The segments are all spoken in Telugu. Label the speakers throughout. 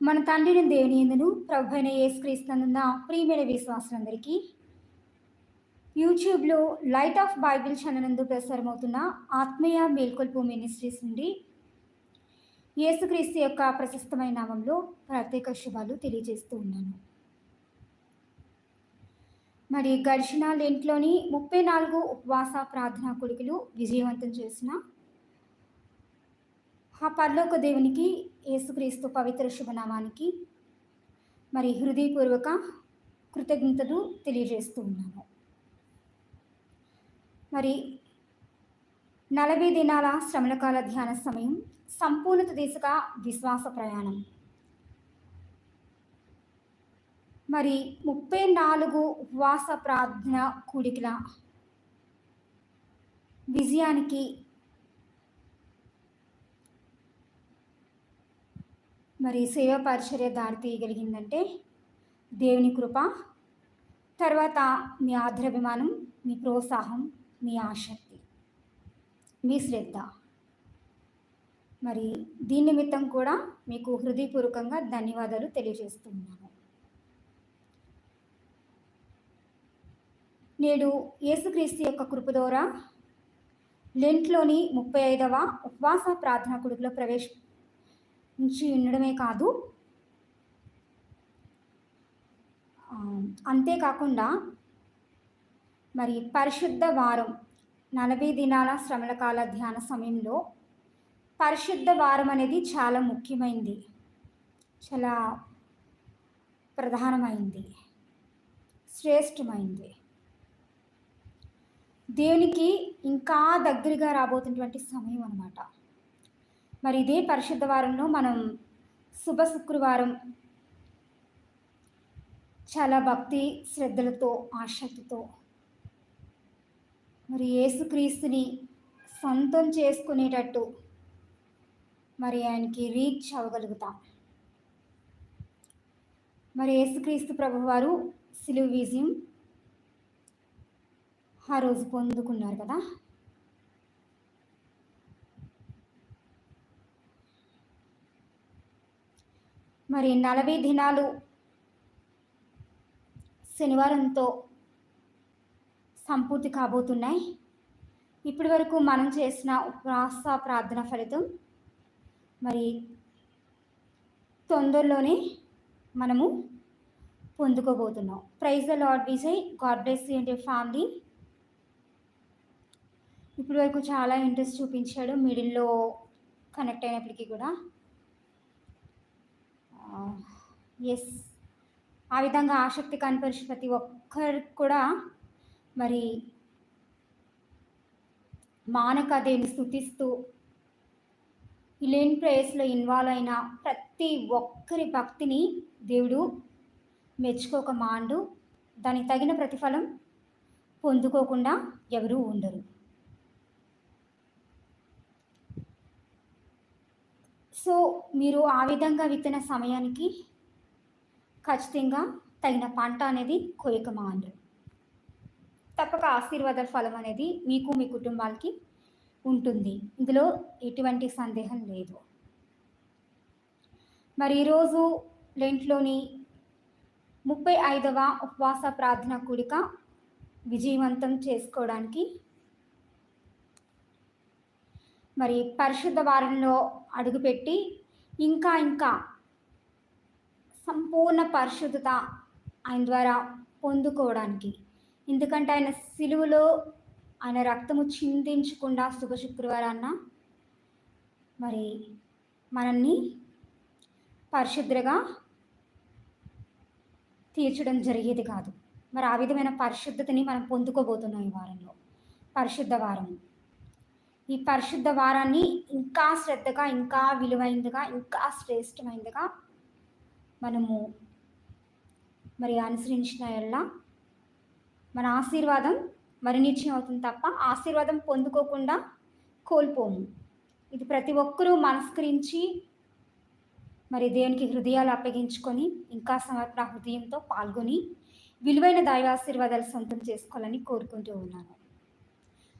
Speaker 1: మన తండ్రిని దేవుని ఎందును ప్రభు అయిన యేసుక్రీస్తునందున ప్రియమైన విశ్వాసులందరికీ యూట్యూబ్లో లైట్ ఆఫ్ బైబిల్ ఛానల్ నందు ప్రసారమవుతున్న ఆత్మీయ మేల్కొల్పు మినిస్ట్రీస్ నుండి యేసుక్రీస్తు యొక్క ప్రశస్తమైన నామంలో ప్రత్యేక శుభాలు తెలియజేస్తూ ఉన్నాను. మరి గడిచిన లెంట్లోని ముప్పై నాలుగు ఉపవాస ప్రార్థనా కొడుకులు విజయవంతం చేసిన ఆ పర్లోక దేవునికి యేసుక్రీస్తు పవిత్ర శుభనామానికి మరి హృదయపూర్వక కృతజ్ఞతలు తెలియజేస్తూ ఉన్నాను. మరి నలభై దినాల శ్రమలకాల ధ్యాన సమయం సంపూర్ణత దిశగా విశ్వాస ప్రయాణం. మరి ముప్పై నాలుగు ఉపవాస ప్రార్థన కూడికల విజయానికి మరి సేవ పరిచర్య దారి తీయగలిగిందంటే దేవుని కృప తర్వాత మీ ఆదరాభిమానం మీ ప్రోత్సాహం మీ ఆసక్తి మీ శ్రద్ధ. మరి దీని నిమిత్తం కూడా మీకు హృదయపూర్వకంగా ధన్యవాదాలు తెలియజేస్తున్నాను. నేడు యేసుక్రీస్తు యొక్క కృప ద్వారా లెంట్లోని ముప్పై ఐదవ ఉపవాస ప్రార్థన కొడుకులో ప్రవేశ నుంచి ఉండడమే కాదు. అంతేకాకుండా మరి పరిశుద్ధ వారం నలభై దినాల శ్రమల కాల ధ్యాన సమయంలో పరిశుద్ధ వారం అనేది చాలా ముఖ్యమైనది చాలా ప్రధానమైంది. శ్రేష్టమైంది. దేవునికి ఇంకా దగ్గరగా రాబోతున్నటువంటి సమయం అనమాట మరి ఇదే పరిశుద్ధ వారంలో మనం శుభ శుక్రవారం చాలా భక్తి శ్రద్ధలతో ఆసక్తితో మరి యేసుక్రీస్తుని సొంతం చేసుకునేటట్టు మరి ఆయనకి రీచ్ అవ్వగలుగుతాం. మరి యేసుక్రీస్తు ప్రభువారు సిలువ విజయం ఆ రోజు పొందుకున్నారు కదా? మరి నలభై దినాలు శనివారంతో సంపూర్తి కాబోతున్నాయి. ఇప్పటి వరకు మనం చేసిన ఉపవాస ప్రార్థన ఫలితం మరి తొందరలోనే మనము పొందుకోబోతున్నాం. Praise the Lord Vijay God bless ఏంటి ఫ్యామిలీ ఇప్పటి వరకు చాలా ఇంట్రెస్ట్ చూపించాడు. మిడిల్లో కనెక్ట్ అయినప్పటికీ కూడా ఎస్ ఆ విధంగా ఆసక్తి కనపరిచి ప్రతి ఒక్కరికి కూడా మరి మానక దేవుని స్థుతిస్తూ ఇలేని ప్రేయర్స్లో ఇన్వాల్వ్ అయిన ప్రతి ఒక్కరి భక్తిని దేవుడు మెచ్చుకోక మాండు. దానికి తగిన ప్రతిఫలం పొందుకోకుండా ఎవరూ ఉండరు. సో మీరు ఆ విధంగా విత్తిన సమయానికి ఖచ్చితంగా తగిన పంట అనేది కోయక మానరు తప్పక ఆశీర్వాద ఫలం అనేది మీకు మీ కుటుంబాలకి ఉంటుంది. ఇందులో ఎటువంటి సందేహం లేదు. మరి ఈరోజు లెంట్లోని ముప్పై ఐదవ ఉపవాస ప్రార్థన కూడిక విజయవంతం చేసుకోవడానికి మరి పరిశుద్ధ వారంలో అడుగుపెట్టి ఇంకా ఇంకా సంపూర్ణ పరిశుద్ధత ఆయన ద్వారా పొందుకోవడానికి. ఎందుకంటే ఆయన సిలువలో ఆయన రక్తము చిందించకుండా శుభ శుక్రవారాన్న మరి మనల్ని పరిశుద్ధగా తీర్చడం జరిగేది కాదు. మరి ఆ విధమైన పరిశుద్ధతని మనం పొందుకోబోతున్నాం ఈ వారంలో. పరిశుద్ధ వారము. ఈ పరిశుద్ధ వారాన్ని ఇంకా శ్రద్ధగా ఇంకా విలువైనదిగా ఇంకా శ్రేష్టమైనదిగా మనము మరి అనుసరించిన ఎలా మన ఆశీర్వాదం మరి నిశ్చయం అవుతుంది తప్ప ఆశీర్వాదం పొందుకోకుండా కోల్పోము. ఇది ప్రతి ఒక్కరూ మనస్కరించి మరి దేవునికి హృదయాలు అప్పగించుకొని ఇంకా సమర్పణ హృదయంతో పాల్గొని విలువైన దైవాశీర్వాదాలు సొంతం చేసుకోవాలని కోరుకుంటూ ఉన్నాను.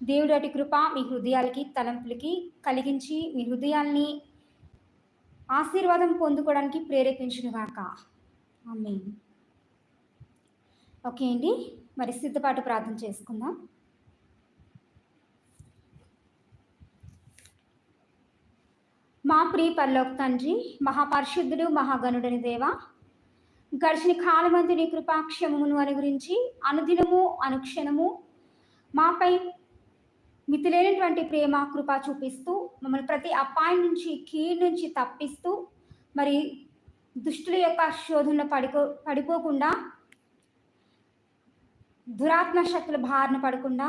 Speaker 1: దేవుడటి అటు కృప మీ హృదయాలకి తలంపులకి కలిగించి మీ హృదయాల్ని ఆశీర్వాదం పొందుకోవడానికి ప్రేరేపించిన గాక ఆమె ఓకే అండి మరి సిద్ధపాటు ప్రార్థన చేసుకుందాం. మా ప్రియ పరలోక తండ్రి మహాపరిశుద్ధుడు మహాగణుడని దేవ గడిచిన కాలమంతి నీ కృపాక్షమమును అనుగురించి అనుదినము అనుక్షణము మాపై మితిలేనటువంటి ప్రేమ కృప చూపిస్తూ మమ్మల్ని ప్రతి అపాయం నుంచి కీడు నుంచి తప్పిస్తూ మరి దుష్టుల యొక్క శోధనలో పడిపో పడిపోకుండా దురాత్మ శక్తుల బారిన పడకుండా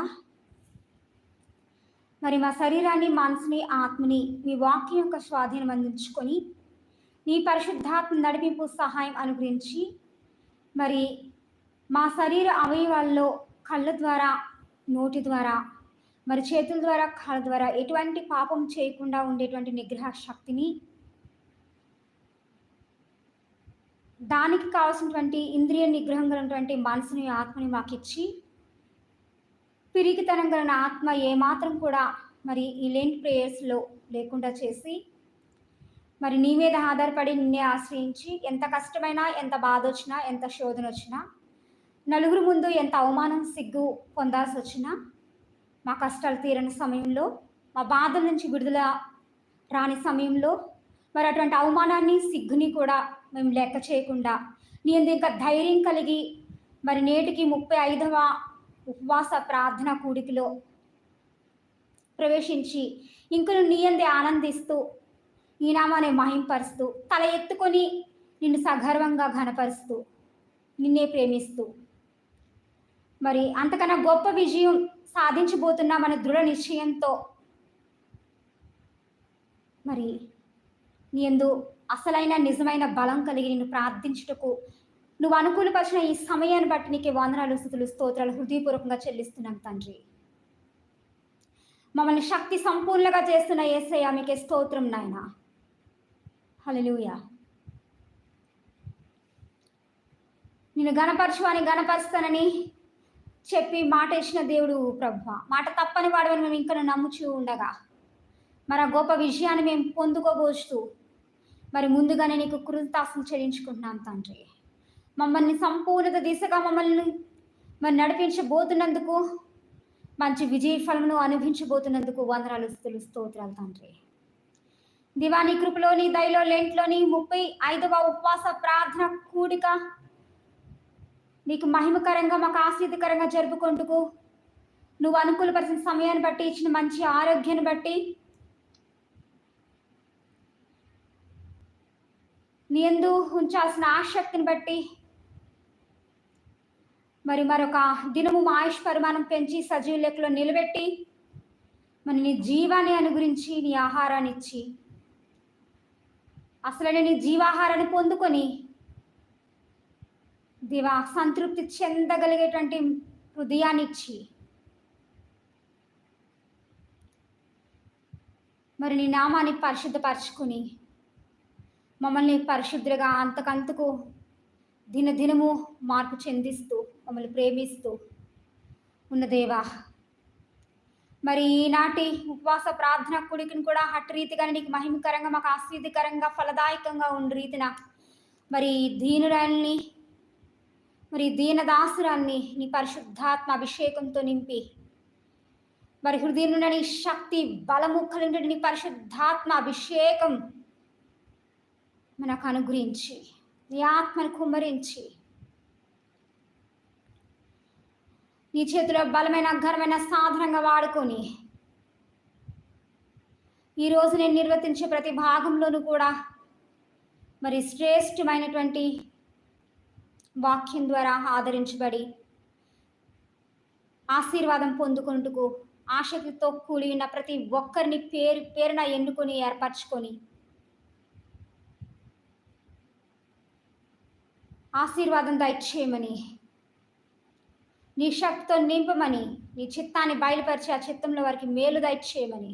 Speaker 1: మరి మా శరీరాన్ని మనసుని ఆత్మని మీ వాక్యం యొక్క స్వాధీనం అందించుకొని నీ పరిశుద్ధాత్మ నడిపింపు సహాయం అనుగ్రహించి మరి మా శరీర అవయవాల్లో కళ్ళ ద్వారా నోటి ద్వారా మరి చేతుల ద్వారా కాళ్ళ ద్వారా ఎటువంటి పాపం చేయకుండా ఉండేటువంటి నిగ్రహ శక్తిని దానికి కావాల్సినటువంటి ఇంద్రియ నిగ్రహం కలిగినటువంటి మనసుని ఆత్మని మాకు ఇచ్చి పిరికితనం కలిగిన ఆత్మ ఏమాత్రం కూడా మరి ఈ లేని ప్రేయర్స్లో లేకుండా చేసి మరి నీ మీద ఆధారపడి నిన్నే ఆశ్రయించి ఎంత కష్టమైనా ఎంత బాధ వచ్చినా ఎంత శోధన వచ్చినా నలుగురు ముందు ఎంత అవమానం సిగ్గు పొందాల్సి వచ్చినా మా కష్టాలు తీరని సమయంలో మా బాధల నుంచి విడుదల రాని సమయంలో మరి అటువంటి అవమానాన్ని సిగ్గుని కూడా మేము లెక్క చేయకుండా నీ ఇంకా ధైర్యం కలిగి మరి నేటికి ముప్పై ఐదవ ఉపవాస ప్రార్థన కూడికిలో ప్రవేశించి ఇంకను నీ అందే ఆనందిస్తూ నీ నామాన్ని మహింపరుస్తూ తల ఎత్తుకొని నిన్ను సగర్వంగా ఘనపరుస్తూ నిన్నే ప్రేమిస్తూ మరి అంతకన్నా గొప్ప విజయం సాధించబోతున్న మన దృఢ నిశ్చయంతో మరి నీ ఎందు అసలైన నిజమైన బలం కలిగి నిన్ను ప్రార్థించుటకు నువ్వు అనుకూలపరిచిన ఈ సమయాన్ని బట్టి నీకే వందనాలు స్థుతులు స్తోత్రాలు హృదయపూర్వకంగా చెల్లిస్తున్నాం తండ్రి. మమ్మల్ని శక్తి సంపూర్ణంగా చేస్తున్న ఏసయ్య మీకే స్తోత్రం నాయన. హలలుయ నేను గణపరచువాని అని గణపరుస్తానని చెప్పి మాట ఇచ్చిన దేవుడు ప్రభు మాట తప్పని వాడవని మేము ఇంకా నమ్ముచూ ఉండగా మరి ఆ గొప్ప విజయాన్ని మేము పొందుకోబోస్తూ మరి ముందుగానే నీకు కృతాసం చెల్లించుకుంటున్నాం తండ్రి. మమ్మల్ని సంపూర్ణత దిశగా మమ్మల్ని మరి నడిపించబోతున్నందుకు మంచి విజయ ఫలమును అనుభవించబోతున్నందుకు వందనాలు స్థుతులు స్తోత్రాలు తండ్రి. దివాని కృపలోని దయలో లెంట్లోని ముప్పై ఐదవ ఉపవాస ప్రార్థన కూడిక నీకు మహిమకరంగా మాకు ఆశ్రితకరంగా జరుపుకుంటుకు. నువ్వు అనుకూలపరిచిన సమయాన్ని బట్టి ఇచ్చిన మంచి ఆరోగ్యాన్ని బట్టి నీ ఎందు ఉంచాల్సిన ఆసక్తిని బట్టి మరి మరొక దినము మా ఆయుష్ పరిమాణం పెంచి సజీవ లెక్కలో నిలబెట్టి మరి నీ జీవాన్ని అనుగురించి నీ ఆహారాన్ని ఇచ్చి. అసలు నీ జీవాహారాన్ని పొందుకొని దివా సంతృప్తి చెందగలిగేటువంటి హృదయాన్ని ఇచ్చి మరి నీ నామాన్ని పరిశుద్ధపరచుకుని మమ్మల్ని పరిశుద్ధులుగా అంతకంతకు దినదినము మార్పు చెందిస్తూ మమ్మల్ని ప్రేమిస్తూ ఉన్న దేవా. మరి ఈనాటి ఉపవాస ప్రార్థన కుడికిని కూడా అటు రీతిగా నీకు మహిమకరంగా మాకు ఆశ్రీతికరంగా ఫలదాయకంగా ఉండి రీతిన. మరి దీనురాల్ని మరి దీనదాసురాన్ని నీ పరిశుద్ధాత్మ అభిషేకంతో నింపి మరి హృదయంలో నీ శక్తి బలము కలిగిన నీ పరిశుద్ధాత్మ అభిషేకం మనకు అనుగ్రహించి నీ ఆత్మను కుమ్మరించి నీ చేతిలో బలమైన ఘనమైన సాధనంగా వాడుకొని ఈరోజు నేను నిర్వర్తించే ప్రతి భాగంలోనూ కూడా మరి శ్రేష్టమైనటువంటి వాక్యం ద్వారా ఆదరించబడి ఆశీర్వాదం పొందుకుంటుకు ఆశక్తితో కూడి ఉన్న ప్రతి ఒక్కరిని పేరు పేరున ఎన్నుకొని ఏర్పరచుకొని ఆశీర్వాదం దయచేయమని నీ శక్తితో నింపమని నీ చిత్తాన్ని బయలుపరిచి ఆ చిత్తంలో వారికి మేలు దయచేయమని.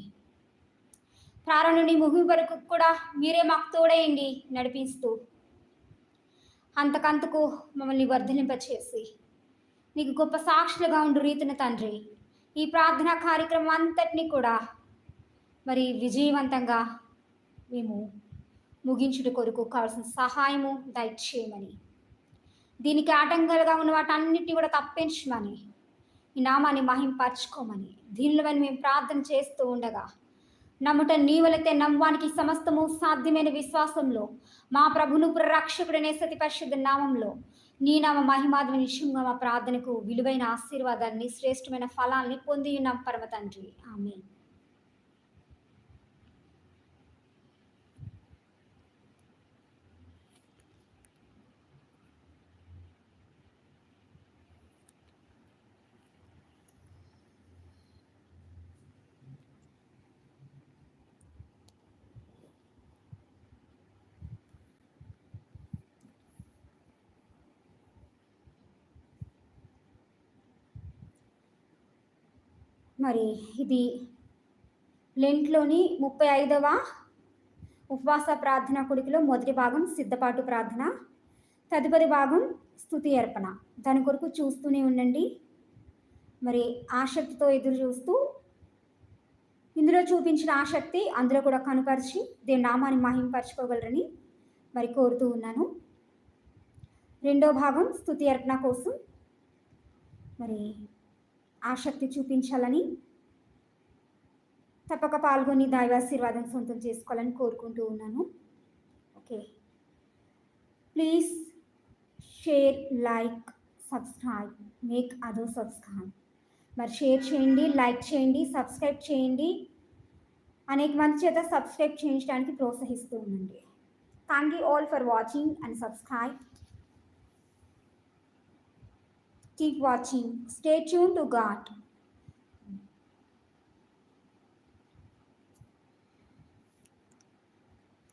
Speaker 1: ప్రారంభ నీ ముగింపు వరకు కూడా మీరే మాకు తోడేయండి నడిపిస్తూ అంతకంతకు మమ్మల్ని వర్ధలింపచేసి. నీకు గొప్ప సాక్షులుగా ఉండు రీతిన తండ్రి. ఈ ప్రార్థనా కార్యక్రమం అంతటినీ కూడా మరి విజయవంతంగా మేము ముగించుడు కొరకు కావాల్సిన సహాయము దయచేయమని. దీనికి ఆటంకాలుగా ఉన్న వాటన్నిటిని కూడా తప్పించమని. ఈ నామాన్ని మహింపరచుకోమని. దీనిలో మేము ప్రార్థన చేస్తూ ఉండగా నమ్ముట నీవలైతే నమ్మవానికి సమస్తము సాధ్యమైన విశ్వాసంలో. మా ప్రభును ప్రరక్షకుడనే సతి పరిశుద్ధ నామంలో. నీ నామ మహిమాధమ నిశ్చయంగా మా ప్రార్థనకు విలువైన ఆశీర్వాదాన్ని శ్రేష్టమైన ఫలాల్ని పొంది ఉన్నాం పరమ తండ్రి ఆమె మరి ఇది లెంట్లోని ముప్పై ఐదవ ఉపవాస ప్రార్థన కొడుకులో మొదటి భాగం సిద్ధపాటు ప్రార్థన తదుపరి భాగం స్థుతి అర్పణ. దాని కొరకు చూస్తూనే ఉండండి. మరి ఆసక్తితో ఎదురు చూస్తూ ఇందులో చూపించిన ఆసక్తి అందులో కూడా కనుపరిచి దేని నామాన్ని మహింపరచుకోగలరని మరి కోరుతూ ఉన్నాను. రెండో భాగం స్థుతి అర్పణ కోసం మరి ఆసక్తి చూపించాలని తప్పక పాల్గొని దైవాశీర్వాదం సొంతం చేసుకోవాలని కోరుకుంటూ ఉన్నాను. Okay. Please share like subscribe make అదో సబ్స్క్రైబ్ మరి షేర్ చేయండి లైక్ చేయండి సబ్స్క్రైబ్ చేయండి. అనేక మంది చేత సబ్స్క్రైబ్ చేయించడానికి ప్రోత్సహిస్తూ ఉండండి. Thank you all for watching and subscribe Keep watching. Stay tuned to God.